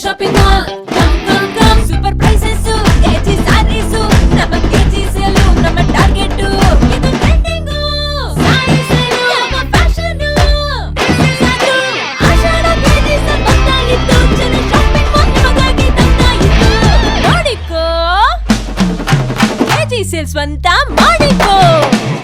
Shopping mall come come come super prices KG saris నమ్మ KG sale నమ్మ target ఇది trending sorry sale నమ్మ fashion sir ఆషాఢ KG sir ಬಂತಾ ಇತ್ತು ಜನ ಶಾಪಿಂಗ್ ಮಾಲ್ ನಿಮಗಾಗಿ ತಂತಾ ಇತ್ತು ನೋಡಿಕೋ ಕೇಜಿ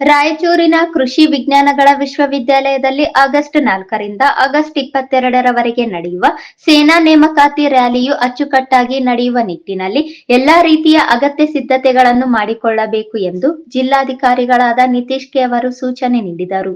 ರಾಯಚೂರಿನ ಕೃಷಿ ವಿಜ್ಞಾನಗಳ ವಿಶ್ವವಿದ್ಯಾಲಯದಲ್ಲಿ ಆಗಸ್ಟ್ ನಾಲ್ಕರಿಂದ ಆಗಸ್ಟ್ ಇಪ್ಪತ್ತೆರಡರವರೆಗೆ ನಡೆಯುವ ಸೇನಾ ನೇಮಕಾತಿ ರ್ಯಾಲಿಯು ಅಚ್ಚುಕಟ್ಟಾಗಿ ನಡೆಯುವ ನಿಟ್ಟಿನಲ್ಲಿ ಎಲ್ಲಾ ರೀತಿಯ ಅಗತ್ಯ ಸಿದ್ಧತೆಗಳನ್ನು ಮಾಡಿಕೊಳ್ಳಬೇಕು ಎಂದು ಜಿಲ್ಲಾಧಿಕಾರಿಗಳಾದ ನಿತೀಶ್ ಕೆ ಅವರು ಸೂಚನೆ ನೀಡಿದರು.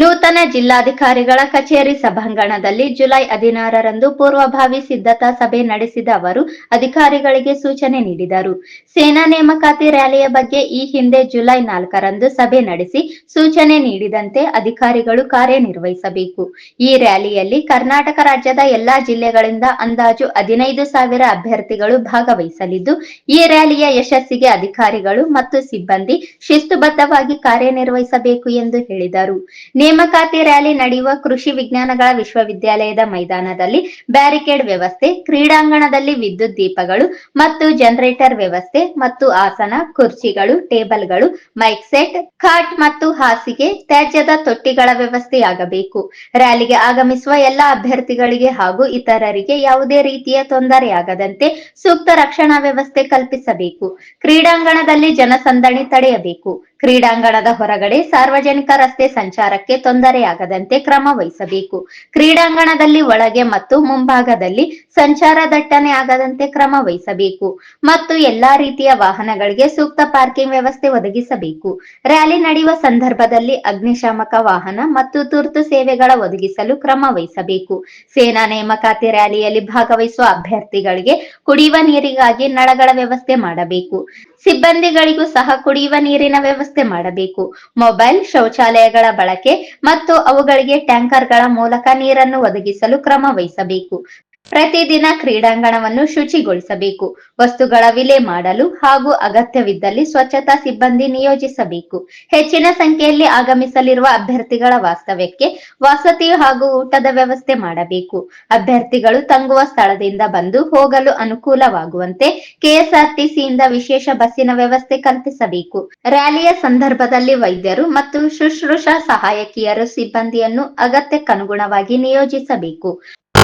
ನೂತನ ಜಿಲ್ಲಾಧಿಕಾರಿಗಳ ಕಚೇರಿ ಸಭಾಂಗಣದಲ್ಲಿ ಜುಲೈ ಹದಿನಾರರಂದು ಪೂರ್ವಭಾವಿ ಸಿದ್ಧತಾ ಸಭೆ ನಡೆಸಿದ ಅವರು, ಅಧಿಕಾರಿಗಳಿಗೆ ಸೂಚನೆ ನೀಡಿದರು. ಸೇನಾ ನೇಮಕಾತಿ ರ್ಯಾಲಿಯ ಬಗ್ಗೆ ಈ ಹಿಂದೆ ಜುಲೈ ನಾಲ್ಕರಂದು ಸಭೆ ನಡೆಸಿ ಸೂಚನೆ ನೀಡಿದಂತೆ ಅಧಿಕಾರಿಗಳು ಕಾರ್ಯನಿರ್ವಹಿಸಬೇಕು. ಈ ರ್ಯಾಲಿಯಲ್ಲಿ ಕರ್ನಾಟಕ ರಾಜ್ಯದ ಎಲ್ಲಾ ಜಿಲ್ಲೆಗಳಿಂದ ಅಂದಾಜು ಹದಿನೈದು ಸಾವಿರ ಅಭ್ಯರ್ಥಿಗಳು ಭಾಗವಹಿಸಲಿದ್ದು, ಈ ರ್ಯಾಲಿಯ ಯಶಸ್ಸಿಗೆ ಅಧಿಕಾರಿಗಳು ಮತ್ತು ಸಿಬ್ಬಂದಿ ಶಿಸ್ತುಬದ್ಧವಾಗಿ ಕಾರ್ಯನಿರ್ವಹಿಸಬೇಕು ಎಂದು ಹೇಳಿದರು. ನೇಮಕಾತಿ ರ್ಯಾಲಿ ನಡೆಯುವ ಕೃಷಿ ವಿಜ್ಞಾನಗಳ ವಿಶ್ವವಿದ್ಯಾಲಯದ ಮೈದಾನದಲ್ಲಿ ಬ್ಯಾರಿಕೇಡ್ ವ್ಯವಸ್ಥೆ, ಕ್ರೀಡಾಂಗಣದಲ್ಲಿ ವಿದ್ಯುತ್ ದೀಪಗಳು ಮತ್ತು ಜನರೇಟರ್ ವ್ಯವಸ್ಥೆ ಮತ್ತು ಆಸನ, ಕುರ್ಚಿಗಳು, ಟೇಬಲ್ಗಳು, ಮೈಕ್ ಸೆಟ್ ಖಾಟ್ ಮತ್ತು ಹಾಸಿಗೆ ತ್ಯಾಜ್ಯದ ತೊಟ್ಟಿಗಳ ವ್ಯವಸ್ಥೆಯಾಗಬೇಕು. ರ್ಯಾಲಿಗೆ ಆಗಮಿಸುವ ಎಲ್ಲಾ ಅಭ್ಯರ್ಥಿಗಳಿಗೆ ಹಾಗೂ ಇತರರಿಗೆ ಯಾವುದೇ ರೀತಿಯ ತೊಂದರೆಯಾಗದಂತೆ ಸೂಕ್ತ ರಕ್ಷಣಾ ವ್ಯವಸ್ಥೆ ಕಲ್ಪಿಸಬೇಕು. ಕ್ರೀಡಾಂಗಣದಲ್ಲಿ ಜನಸಂದಣಿ ತಡೆಯಬೇಕು. ಕ್ರೀಡಾಂಗಣದ ಹೊರಗಡೆ ಸಾರ್ವಜನಿಕ ರಸ್ತೆ ಸಂಚಾರಕ್ಕೆ ತೊಂದರೆಯಾಗದಂತೆ ಕ್ರಮ ವಹಿಸಬೇಕು. ಕ್ರೀಡಾಂಗಣದಲ್ಲಿ ಒಳಗೆ ಮತ್ತು ಮುಂಭಾಗದಲ್ಲಿ ಸಂಚಾರ ದಟ್ಟಣೆ ಆಗದಂತೆ ಕ್ರಮ ವಹಿಸಬೇಕು. ಮತ್ತು ಎಲ್ಲಾ ರೀತಿಯ ವಾಹನಗಳಿಗೆ ಸೂಕ್ತ ಪಾರ್ಕಿಂಗ್ ವ್ಯವಸ್ಥೆ ಒದಗಿಸಬೇಕು. ರ್ಯಾಲಿ ನಡೆಯುವ ಸಂದರ್ಭದಲ್ಲಿ ಅಗ್ನಿಶಾಮಕ ವಾಹನ ಮತ್ತು ತುರ್ತು ಸೇವೆಗಳ ಒದಗಿಸಲು ಕ್ರಮ ವಹಿಸಬೇಕು. ಸೇನಾ ನೇಮಕಾತಿ ರ್ಯಾಲಿಯಲ್ಲಿ ಭಾಗವಹಿಸುವ ಅಭ್ಯರ್ಥಿಗಳಿಗೆ ಕುಡಿಯುವ ನೀರಿಗಾಗಿ ನಳಗಳ ವ್ಯವಸ್ಥೆ ಮಾಡಬೇಕು. ಸಿಬ್ಬಂದಿಗಳಿಗೂ ಸಹ ಕುಡಿಯುವ ನೀರಿನ ವ್ಯವಸ್ಥೆ ಮಾಡಬೇಕು. ಮೊಬೈಲ್ ಶೌಚಾಲಯಗಳ ಬಳಕೆ ಮತ್ತು ಅವುಗಳಿಗೆ ಟ್ಯಾಂಕರ್ಗಳ ಮೂಲಕ ನೀರನ್ನು ಒದಗಿಸಲು ಕ್ರಮ ವಹಿಸಬೇಕು. ಪ್ರತಿದಿನ ಕ್ರೀಡಾಂಗಣವನ್ನು ಶುಚಿಗೊಳಿಸಬೇಕು. ವಸ್ತುಗಳ ವಿಲೆ ಮಾಡಲು ಹಾಗೂ ಅಗತ್ಯವಿದ್ದಲ್ಲಿ ಸ್ವಚ್ಛತಾ ಸಿಬ್ಬಂದಿ ನಿಯೋಜಿಸಬೇಕು. ಹೆಚ್ಚಿನ ಸಂಖ್ಯೆಯಲ್ಲಿ ಆಗಮಿಸಲಿರುವ ಅಭ್ಯರ್ಥಿಗಳ ವಾಸ್ತವ್ಯಕ್ಕೆ ವಸತಿ ಹಾಗೂ ಊಟದ ವ್ಯವಸ್ಥೆ ಮಾಡಬೇಕು. ಅಭ್ಯರ್ಥಿಗಳು ತಂಗುವ ಸ್ಥಳದಿಂದ ಬಂದು ಹೋಗಲು ಅನುಕೂಲವಾಗುವಂತೆ ಕೆಎಸ್ಆರ್ಟಿಸಿಯಿಂದ ವಿಶೇಷ ಬಸ್ಸಿನ ವ್ಯವಸ್ಥೆ ಕಲ್ಪಿಸಬೇಕು. ರ್ಯಾಲಿಯ ಸಂದರ್ಭದಲ್ಲಿ ವೈದ್ಯರು ಮತ್ತು ಶುಶ್ರೂಷಾ ಸಹಾಯಕಿಯರು ಸಿಬ್ಬಂದಿಯನ್ನು ಅಗತ್ಯಕ್ಕನುಗುಣವಾಗಿ ನಿಯೋಜಿಸಬೇಕು.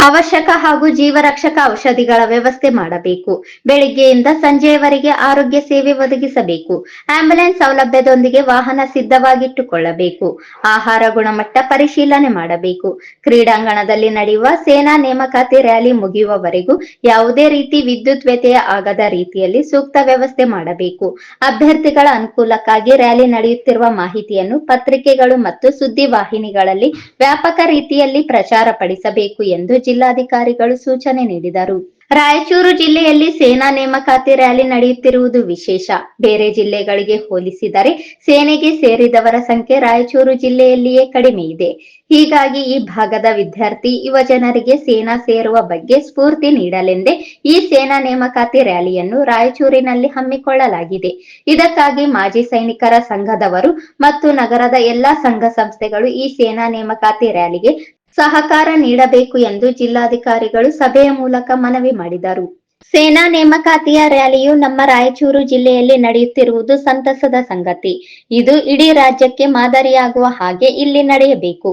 ಅವಶ್ಯಕ ಹಾಗೂ ಜೀವರಕ್ಷಕ ಔಷಧಿಗಳ ವ್ಯವಸ್ಥೆ ಮಾಡಬೇಕು. ಬೆಳಿಗ್ಗೆಯಿಂದ ಸಂಜೆಯವರೆಗೆ ಆರೋಗ್ಯ ಸೇವೆ ಒದಗಿಸಬೇಕು. ಆಂಬ್ಯುಲೆನ್ಸ್ ಸೌಲಭ್ಯದೊಂದಿಗೆ ವಾಹನ ಸಿದ್ಧವಾಗಿಟ್ಟುಕೊಳ್ಳಬೇಕು. ಆಹಾರ ಗುಣಮಟ್ಟ ಪರಿಶೀಲನೆ ಮಾಡಬೇಕು. ಕ್ರೀಡಾಂಗಣದಲ್ಲಿ ನಡೆಯುವ ಸೇನಾ ನೇಮಕಾತಿ ರ್ಯಾಲಿ ಮುಗಿಯುವವರೆಗೂ ಯಾವುದೇ ರೀತಿ ವಿದ್ಯುತ್ ವ್ಯತ್ಯಯ ಆಗದ ರೀತಿಯಲ್ಲಿ ಸೂಕ್ತ ವ್ಯವಸ್ಥೆ ಮಾಡಬೇಕು. ಅಭ್ಯರ್ಥಿಗಳ ಅನುಕೂಲಕ್ಕಾಗಿ ರ್ಯಾಲಿ ನಡೆಯುತ್ತಿರುವ ಮಾಹಿತಿಯನ್ನು ಪತ್ರಿಕೆಗಳು ಮತ್ತು ಸುದ್ದಿ ವಾಹಿನಿಗಳಲ್ಲಿ ವ್ಯಾಪಕ ರೀತಿಯಲ್ಲಿ ಪ್ರಚಾರ ಪಡಿಸಬೇಕು ಎಂದು ಜಿಲ್ಲಾಧಿಕಾರಿಗಳು ಸೂಚನೆ ನೀಡಿದರು. ರಾಯಚೂರು ಜಿಲ್ಲೆಯಲ್ಲಿ ಸೇನಾ ನೇಮಕಾತಿ ರ್ಯಾಲಿ ನಡೆಯುತ್ತಿರುವುದು ವಿಶೇಷ. ಬೇರೆ ಜಿಲ್ಲೆಗಳಿಗೆ ಹೋಲಿಸಿದರೆ ಸೇನೆಗೆ ಸೇರಿದವರ ಸಂಖ್ಯೆ ರಾಯಚೂರು ಜಿಲ್ಲೆಯಲ್ಲಿಯೇ ಕಡಿಮೆ ಇದೆ. ಹೀಗಾಗಿ ಈ ಭಾಗದ ವಿದ್ಯಾರ್ಥಿ, ಯುವ ಜನರಿಗೆ ಸೇನಾ ಸೇರುವ ಬಗ್ಗೆ ಸ್ಫೂರ್ತಿ ನೀಡಲೆಂದೇ ಈ ಸೇನಾ ನೇಮಕಾತಿ ರ್ಯಾಲಿಯನ್ನು ರಾಯಚೂರಿನಲ್ಲಿ ಹಮ್ಮಿಕೊಳ್ಳಲಾಗಿದೆ. ಇದಕ್ಕಾಗಿ ಮಾಜಿ ಸೈನಿಕರ ಸಂಘದವರು ಮತ್ತು ನಗರದ ಎಲ್ಲಾ ಸಂಘ ಸಂಸ್ಥೆಗಳು ಈ ಸೇನಾ ನೇಮಕಾತಿ ರ್ಯಾಲಿಗೆ ಸಹಕಾರ ನೀಡಬೇಕು ಎಂದು ಜಿಲ್ಲಾಧಿಕಾರಿಗಳು ಸಭೆಯ ಮೂಲಕ ಮನವಿ ಮಾಡಿದರು. ಸೇನಾ ನೇಮಕಾತಿಯ ರ್ಯಾಲಿಯು ನಮ್ಮ ರಾಯಚೂರು ಜಿಲ್ಲೆಯಲ್ಲಿ ನಡೆಯುತ್ತಿರುವುದು ಸಂತಸದ ಸಂಗತಿ. ಇದು ಇಡೀ ರಾಜ್ಯಕ್ಕೆ ಮಾದರಿಯಾಗುವ ಹಾಗೆ ಇಲ್ಲಿ ನಡೆಯಬೇಕು.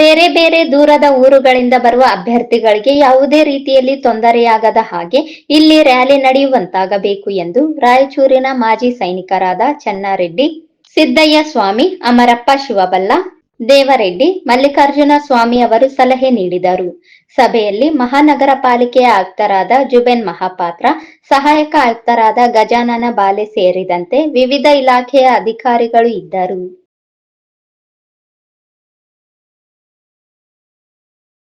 ಬೇರೆ ಬೇರೆ ದೂರದ ಊರುಗಳಿಂದ ಬರುವ ಅಭ್ಯರ್ಥಿಗಳಿಗೆ ಯಾವುದೇ ರೀತಿಯಲ್ಲಿ ತೊಂದರೆಯಾಗದ ಹಾಗೆ ಇಲ್ಲಿ ರ್ಯಾಲಿ ನಡೆಯುವಂತಾಗಬೇಕು ಎಂದು ರಾಯಚೂರಿನ ಮಾಜಿ ಸೈನಿಕರಾದ ಚನ್ನಾರೆಡ್ಡಿ, ಸಿದ್ದಯ್ಯ ಸ್ವಾಮಿ, ಅಮರಪ್ಪ ಶಿವಬಲ್ಲ ದೇವರೆಡ್ಡಿ ಮಲ್ಲಿಕಾರ್ಜುನ ಸ್ವಾಮಿ ಅವರು ಸಲಹೆ ನೀಡಿದರು. ಸಭೆಯಲ್ಲಿ ಮಹಾನಗರ ಪಾಲಿಕೆಯ ಆಯುಕ್ತರಾದ ಜುಬೆನ್ ಮಹಾಪಾತ್ರ, ಸಹಾಯಕ ಆಯುಕ್ತರಾದ ಗಜಾನನ ಬಾಲೆ ಸೇರಿದಂತೆ ವಿವಿಧ ಇಲಾಖೆಯ ಅಧಿಕಾರಿಗಳು ಇದ್ದರು.